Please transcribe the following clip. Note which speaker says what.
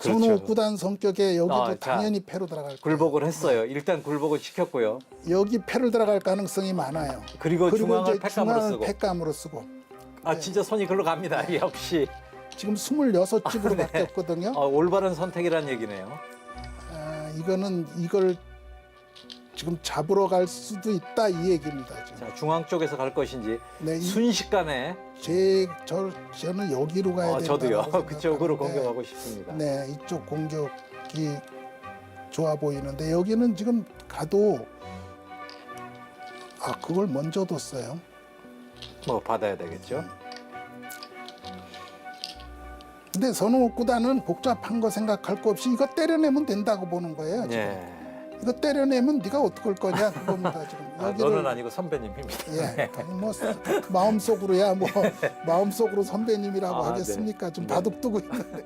Speaker 1: 그렇죠.
Speaker 2: 선호 구단 성격에 여기도
Speaker 1: 아, 자.
Speaker 2: 당연히 패로 들어갈 거예요.
Speaker 1: 굴복을 했어요. 일단 굴복을 시켰고요.
Speaker 2: 여기 패를 들어갈 가능성이 많아요.
Speaker 1: 그리고 중앙을
Speaker 2: 이제
Speaker 1: 팩감으로
Speaker 2: 중앙을
Speaker 1: 쓰고.
Speaker 2: 팩감으로 쓰고
Speaker 1: 아 진짜 손이 글로 갑니다. 역시
Speaker 2: 지금 26집으로 바뀌었거든요.
Speaker 1: 어, 올바른 선택이란 얘기네요.
Speaker 2: 아, 이거는 이걸 지금 잡으러 갈 수도 있다 이 얘기입니다. 지금.
Speaker 1: 자 중앙 쪽에서 갈 것인지
Speaker 2: 네, 이-
Speaker 1: 순식간에
Speaker 2: 제, 저, 저는 여기로 가야
Speaker 1: 어,
Speaker 2: 된다.
Speaker 1: 저도요 그쪽으로 공격하고 싶습니다.
Speaker 2: 네, 이쪽 공격이 좋아 보이는데 여기는 지금 가도 아 그걸 먼저 뒀어요.
Speaker 1: 뭐 받아야 되겠죠.
Speaker 2: 근데 선호 구단은 복잡한 거 생각할 거 없이 이거 때려내면 된다고 보는 거예요. 지금.
Speaker 1: 예.
Speaker 2: 이거 때려내면 네가 어떡할 거냐 그겁니다 지금.
Speaker 1: 아, 너는 아니고 선배님입니다.
Speaker 2: 예, 아니, 뭐 마음속으로야 뭐 마음속으로 선배님이라고
Speaker 1: 아, 네.
Speaker 2: 하겠습니까? 좀
Speaker 1: 네.
Speaker 2: 다독두고 있는데.